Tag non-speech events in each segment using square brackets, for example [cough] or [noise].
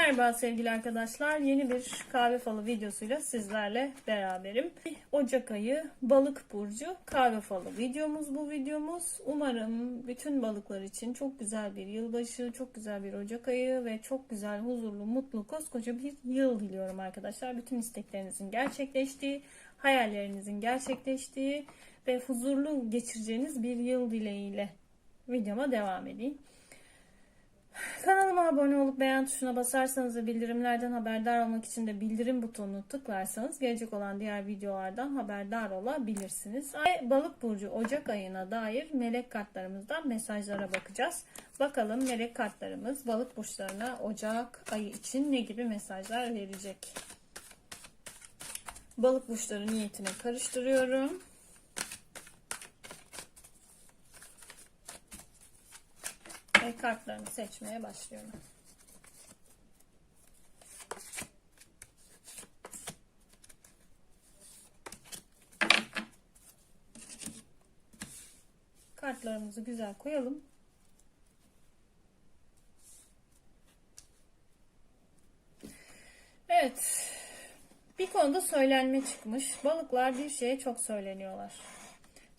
Merhaba sevgili arkadaşlar. Yeni bir kahve falı videosuyla sizlerle beraberim. Ocak ayı balık burcu kahve falı videomuz bu videomuz. Umarım bütün balıklar için çok güzel bir yılbaşı, çok güzel bir Ocak ayı ve çok güzel, huzurlu, mutlu, koskoca bir yıl diliyorum arkadaşlar. Bütün isteklerinizin gerçekleştiği, hayallerinizin gerçekleştiği ve huzurlu geçireceğiniz bir yıl dileğiyle videoma devam edeyim. Kanalıma abone olup beğen tuşuna basarsanız ve bildirimlerden haberdar olmak için de bildirim butonunu tıklarsanız gelecek olan diğer videolardan haberdar olabilirsiniz. Ve Balık burcu Ocak ayına dair melek kartlarımızdan mesajlara bakacağız. Bakalım melek kartlarımız balık burçlarına Ocak ayı için ne gibi mesajlar verecek? Balık burçları niyetine karıştırıyorum. Ve kartlarını seçmeye başlıyorum. Kartlarımızı güzel koyalım. Evet. Bir konuda söylenme çıkmış. Balıklar bir şeye çok söyleniyorlar.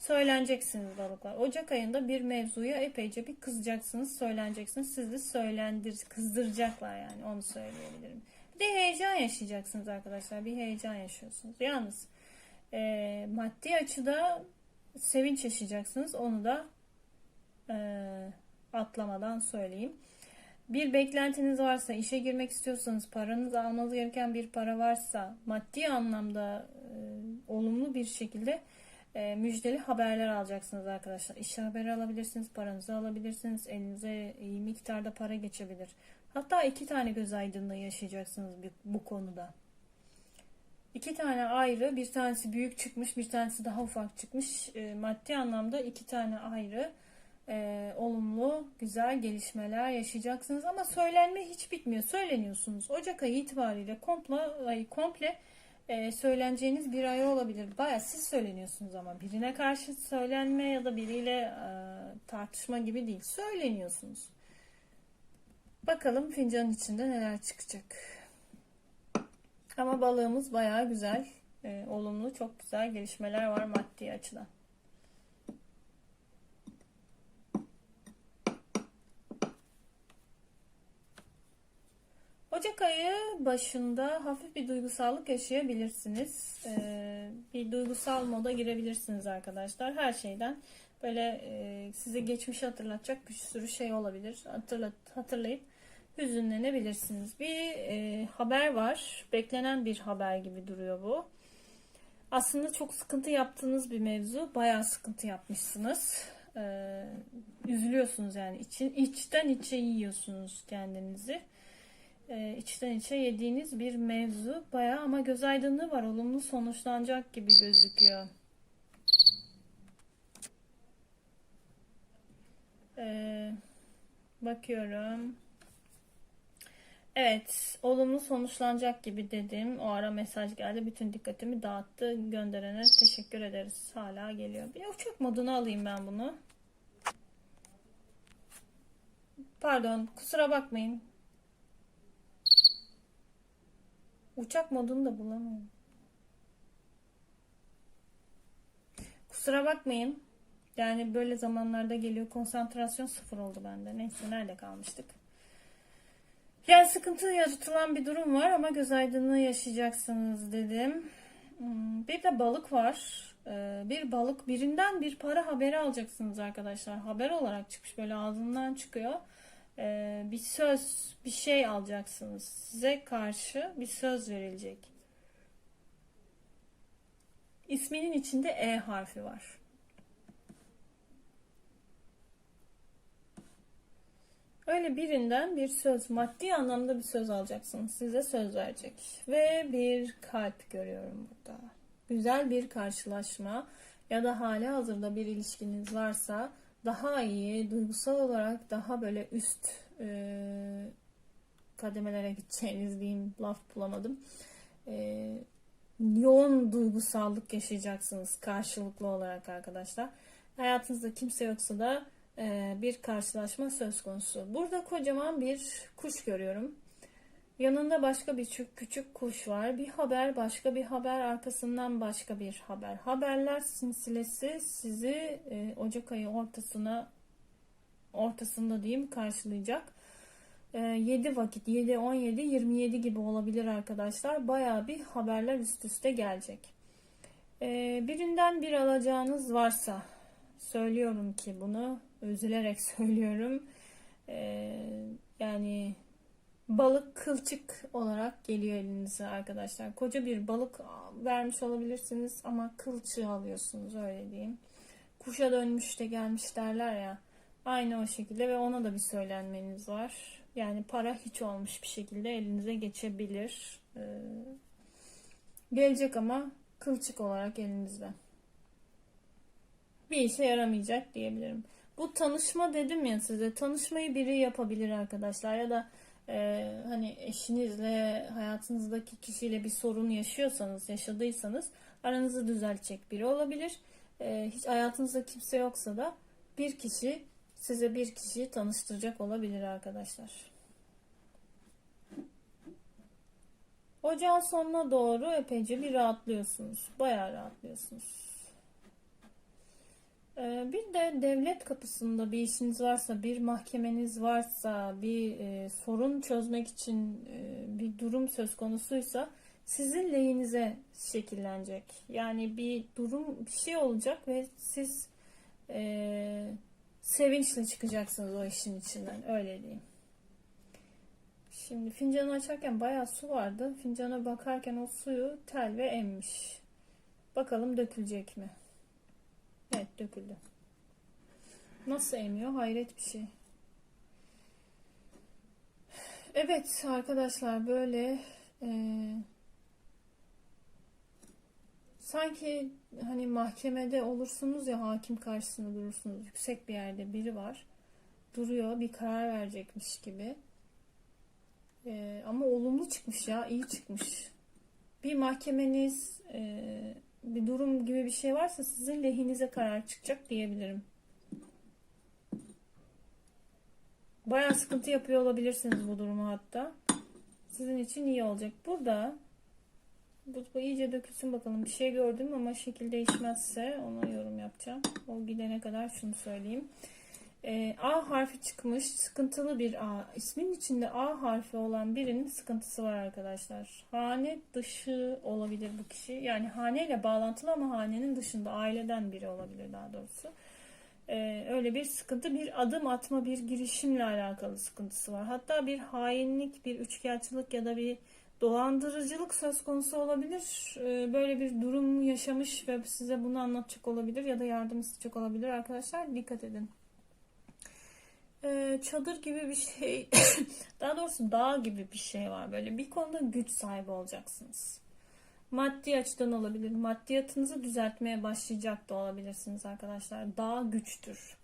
Söyleneceksiniz balıklar. Ocak ayında bir mevzuya epeyce bir kızacaksınız, söyleneceksiniz. Sizi söylendir, kızdıracaklar yani onu söyleyebilirim. Bir de heyecan yaşayacaksınız arkadaşlar. Bir heyecan yaşıyorsunuz. Yalnız e, maddi açıda sevinç yaşayacaksınız. Onu da e, atlamadan söyleyeyim. Bir beklentiniz varsa, işe girmek istiyorsanız, paranız almanız gereken bir para varsa, maddi anlamda e, olumlu bir şekilde e, müjdeli haberler alacaksınız arkadaşlar. İş haberi alabilirsiniz, paranızı alabilirsiniz, elinize iyi miktarda para geçebilir. Hatta iki tane göz aydınlığı yaşayacaksınız bu konuda. İki tane ayrı, bir tanesi büyük çıkmış, bir tanesi daha ufak çıkmış. E, maddi anlamda iki tane ayrı e, olumlu, güzel gelişmeler yaşayacaksınız. Ama söylenme hiç bitmiyor. Söyleniyorsunuz. Ocak ayı itibariyle komple, ay, komple e, söyleneceğiniz bir ay olabilir. Baya siz söyleniyorsunuz ama birine karşı söylenme ya da biriyle e, tartışma gibi değil. Söyleniyorsunuz. Bakalım fincanın içinde neler çıkacak. Ama balığımız baya güzel. E, olumlu, çok güzel gelişmeler var maddi açıdan. Ocak ayı başında hafif bir duygusallık yaşayabilirsiniz. Ee, bir duygusal moda girebilirsiniz arkadaşlar. Her şeyden böyle e, size geçmişi hatırlatacak bir sürü şey olabilir. Hatırlat, hatırlayıp hüzünlenebilirsiniz. Bir e, haber var. Beklenen bir haber gibi duruyor bu. Aslında çok sıkıntı yaptığınız bir mevzu. Bayağı sıkıntı yapmışsınız. Ee, üzülüyorsunuz yani. için içten içe yiyorsunuz kendinizi e, içten içe yediğiniz bir mevzu. Baya ama göz aydınlığı var. Olumlu sonuçlanacak gibi gözüküyor. Ee, bakıyorum. Evet, olumlu sonuçlanacak gibi dedim. O ara mesaj geldi. Bütün dikkatimi dağıttı. Gönderene teşekkür ederiz. Hala geliyor. Bir uçak moduna alayım ben bunu. Pardon, kusura bakmayın. Uçak modunu da bulamıyorum. Kusura bakmayın. Yani böyle zamanlarda geliyor. Konsantrasyon sıfır oldu bende. Neyse nerede kalmıştık? Yani sıkıntı yaratılan bir durum var ama göz aydınlığı yaşayacaksınız dedim. Hmm, bir de balık var. Ee, bir balık birinden bir para haberi alacaksınız arkadaşlar. Haber olarak çıkmış böyle ağzından çıkıyor. Ee, bir söz, bir şey alacaksınız. Size karşı bir söz verilecek. İsminin içinde E harfi var. Öyle birinden bir söz, maddi anlamda bir söz alacaksınız. Size söz verecek. Ve bir kalp görüyorum burada. Güzel bir karşılaşma ya da hali hazırda bir ilişkiniz varsa daha iyi, duygusal olarak daha böyle üst e, kademelere gideceğiniz diyeyim laf bulamadım. E, yoğun duygusallık yaşayacaksınız karşılıklı olarak arkadaşlar. Hayatınızda kimse yoksa da e, bir karşılaşma söz konusu. Burada kocaman bir kuş görüyorum. Yanında başka bir küçük, kuş var. Bir haber, başka bir haber, arkasından başka bir haber. Haberler silsilesi sizi e, Ocak ayı ortasına ortasında diyeyim karşılayacak. E, 7 vakit, 7, 17, 27 gibi olabilir arkadaşlar. Bayağı bir haberler üst üste gelecek. E, birinden bir alacağınız varsa söylüyorum ki bunu üzülerek [laughs] söylüyorum. E, yani balık kılçık olarak geliyor elinize arkadaşlar. Koca bir balık vermiş olabilirsiniz ama kılçığı alıyorsunuz öyle diyeyim. Kuşa dönmüş de gelmiş derler ya. Aynı o şekilde ve ona da bir söylenmeniz var. Yani para hiç olmuş bir şekilde elinize geçebilir. Ee, gelecek ama kılçık olarak elinizde. Bir işe yaramayacak diyebilirim. Bu tanışma dedim ya size. Tanışmayı biri yapabilir arkadaşlar ya da e, hani eşinizle hayatınızdaki kişiyle bir sorun yaşıyorsanız, yaşadıysanız aranızı düzeltecek biri olabilir. E, hiç hayatınızda kimse yoksa da bir kişi size bir kişiyi tanıştıracak olabilir arkadaşlar. Ocağın sonuna doğru epeyce bir rahatlıyorsunuz. Bayağı rahatlıyorsunuz. Ee, Bir de devlet kapısında bir işiniz varsa, bir mahkemeniz varsa, bir e, sorun çözmek için e, bir durum söz konusuysa sizin lehinize şekillenecek. Yani bir durum, bir şey olacak ve siz e, sevinçle çıkacaksınız o işin içinden. Öyle diyeyim. Şimdi fincanı açarken bayağı su vardı. Fincana bakarken o suyu tel ve emmiş. Bakalım dökülecek mi? Evet döküldü. Nasıl emiyor? Hayret bir şey. Evet arkadaşlar böyle e, sanki hani mahkemede olursunuz ya hakim karşısında durursunuz. Yüksek bir yerde biri var. Duruyor bir karar verecekmiş gibi. E, ama olumlu çıkmış ya iyi çıkmış. Bir mahkemeniz e, bir durum gibi bir şey varsa sizin lehinize karar çıkacak diyebilirim. Bayağı sıkıntı yapıyor olabilirsiniz bu durumu hatta. Sizin için iyi olacak. Burada bu, bu iyice dökülsün bakalım. Bir şey gördüm ama şekil değişmezse ona yorum yapacağım. O gidene kadar şunu söyleyeyim. Ee, A harfi çıkmış. Sıkıntılı bir A. İsmin içinde A harfi olan birinin sıkıntısı var arkadaşlar. Hane dışı olabilir bu kişi. Yani haneyle bağlantılı ama hanenin dışında aileden biri olabilir daha doğrusu. Ee, öyle bir sıkıntı, bir adım atma, bir girişimle alakalı sıkıntısı var. Hatta bir hainlik, bir üçkağıtçılık ya da bir dolandırıcılık söz konusu olabilir. Ee, böyle bir durum yaşamış ve size bunu anlatacak olabilir ya da yardım isteyecek olabilir arkadaşlar. Dikkat edin. Ee, çadır gibi bir şey, [coughs] daha doğrusu dağ gibi bir şey var. Böyle bir konuda güç sahibi olacaksınız. Maddi açıdan olabilir. Maddiyatınızı düzeltmeye başlayacak da olabilirsiniz arkadaşlar. Dağ güçtür.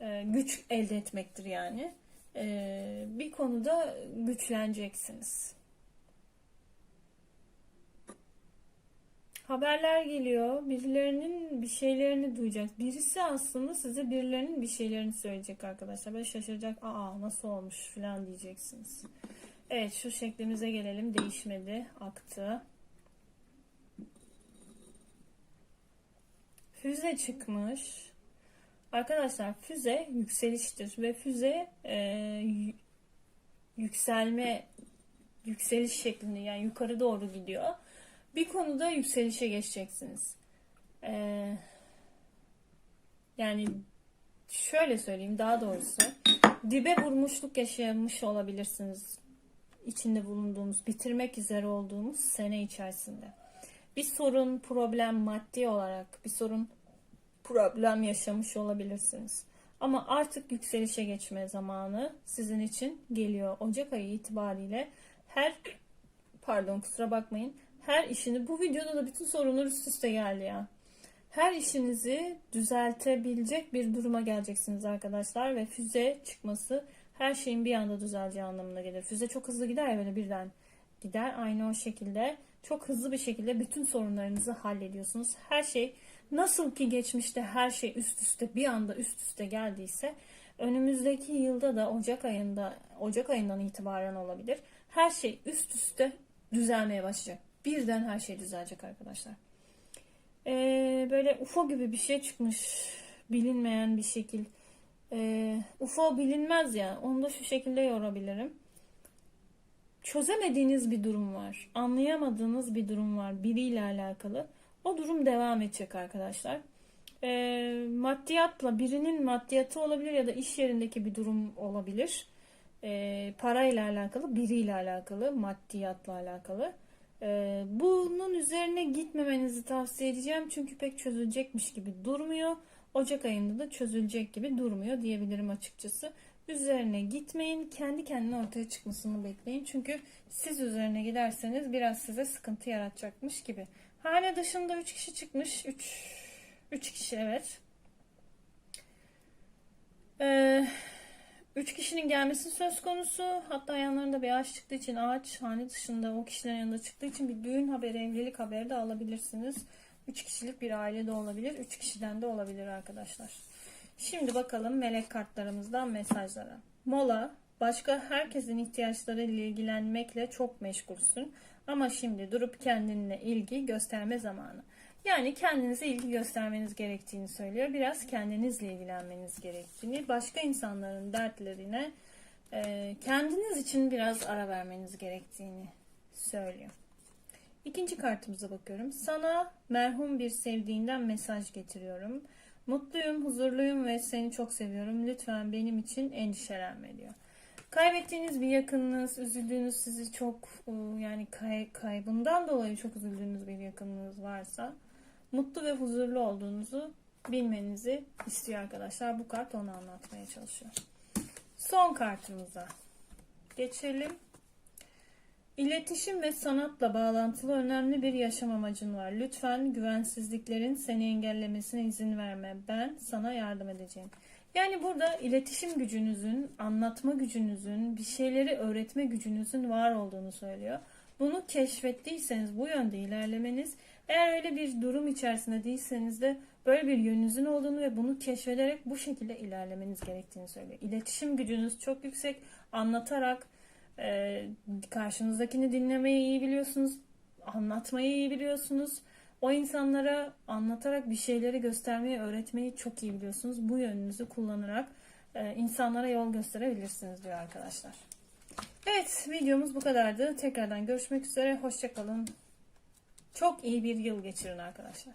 Ee, güç elde etmektir yani. Ee, bir konuda güçleneceksiniz. Haberler geliyor. Birilerinin bir şeylerini duyacak. Birisi aslında size birilerinin bir şeylerini söyleyecek arkadaşlar. Böyle şaşıracak. Aa nasıl olmuş falan diyeceksiniz. Evet şu şeklimize gelelim. Değişmedi. Aktı. Füze çıkmış. Arkadaşlar füze yükseliştir ve füze e, yükselme yükseliş şeklinde yani yukarı doğru gidiyor. Bir konuda yükselişe geçeceksiniz. Ee, yani şöyle söyleyeyim daha doğrusu dibe vurmuşluk yaşamış olabilirsiniz. içinde bulunduğumuz, bitirmek üzere olduğumuz sene içerisinde. Bir sorun, problem maddi olarak bir sorun, problem yaşamış olabilirsiniz. Ama artık yükselişe geçme zamanı sizin için geliyor. Ocak ayı itibariyle her pardon kusura bakmayın her işini bu videoda da bütün sorunlar üst üste geldi ya. Her işinizi düzeltebilecek bir duruma geleceksiniz arkadaşlar ve füze çıkması her şeyin bir anda düzeleceği anlamına gelir. Füze çok hızlı gider ya böyle birden gider. Aynı o şekilde çok hızlı bir şekilde bütün sorunlarınızı hallediyorsunuz. Her şey nasıl ki geçmişte her şey üst üste bir anda üst üste geldiyse Önümüzdeki yılda da Ocak ayında, Ocak ayından itibaren olabilir. Her şey üst üste düzelmeye başlayacak. Birden her şey düzelecek arkadaşlar. Ee, böyle UFO gibi bir şey çıkmış. Bilinmeyen bir şekil. Ee, UFO bilinmez ya. Onu da şu şekilde yorabilirim. Çözemediğiniz bir durum var. Anlayamadığınız bir durum var. Biriyle alakalı. O durum devam edecek arkadaşlar. Ee, maddiyatla birinin maddiyatı olabilir ya da iş yerindeki bir durum olabilir. Ee, parayla alakalı, biriyle alakalı, maddiyatla alakalı. Ee, bunun üzerine gitmemenizi tavsiye edeceğim. Çünkü pek çözülecekmiş gibi durmuyor. Ocak ayında da çözülecek gibi durmuyor diyebilirim açıkçası. Üzerine gitmeyin. Kendi kendine ortaya çıkmasını bekleyin. Çünkü siz üzerine giderseniz biraz size sıkıntı yaratacakmış gibi. Hane dışında 3 kişi çıkmış. 3 3 kişi evet. Ee, üç kişinin gelmesi söz konusu. Hatta yanlarında bir ağaç çıktığı için ağaç hane dışında o kişilerin yanında çıktığı için bir düğün haberi, evlilik haberi de alabilirsiniz. Üç kişilik bir aile de olabilir. Üç kişiden de olabilir arkadaşlar. Şimdi bakalım melek kartlarımızdan mesajlara. Mola, başka herkesin ihtiyaçlarıyla ilgilenmekle çok meşgulsün. Ama şimdi durup kendinle ilgi gösterme zamanı. Yani kendinize ilgi göstermeniz gerektiğini söylüyor. Biraz kendinizle ilgilenmeniz gerektiğini, başka insanların dertlerine e, kendiniz için biraz ara vermeniz gerektiğini söylüyor. İkinci kartımıza bakıyorum. Sana merhum bir sevdiğinden mesaj getiriyorum. Mutluyum, huzurluyum ve seni çok seviyorum. Lütfen benim için endişelenme diyor. Kaybettiğiniz bir yakınınız, üzüldüğünüz sizi çok e, yani kay, kaybından dolayı çok üzüldüğünüz bir yakınınız varsa mutlu ve huzurlu olduğunuzu bilmenizi istiyor arkadaşlar. Bu kart onu anlatmaya çalışıyor. Son kartımıza geçelim. İletişim ve sanatla bağlantılı önemli bir yaşam amacın var. Lütfen güvensizliklerin seni engellemesine izin verme. Ben sana yardım edeceğim. Yani burada iletişim gücünüzün, anlatma gücünüzün, bir şeyleri öğretme gücünüzün var olduğunu söylüyor. Bunu keşfettiyseniz bu yönde ilerlemeniz, eğer öyle bir durum içerisinde değilseniz de böyle bir yönünüzün olduğunu ve bunu keşfederek bu şekilde ilerlemeniz gerektiğini söylüyor. İletişim gücünüz çok yüksek, anlatarak, ee, karşınızdakini dinlemeyi iyi biliyorsunuz, anlatmayı iyi biliyorsunuz. O insanlara anlatarak bir şeyleri göstermeyi, öğretmeyi çok iyi biliyorsunuz. Bu yönünüzü kullanarak e, insanlara yol gösterebilirsiniz diyor arkadaşlar. Evet, videomuz bu kadardı. Tekrardan görüşmek üzere. Hoşçakalın. Çok iyi bir yıl geçirin arkadaşlar.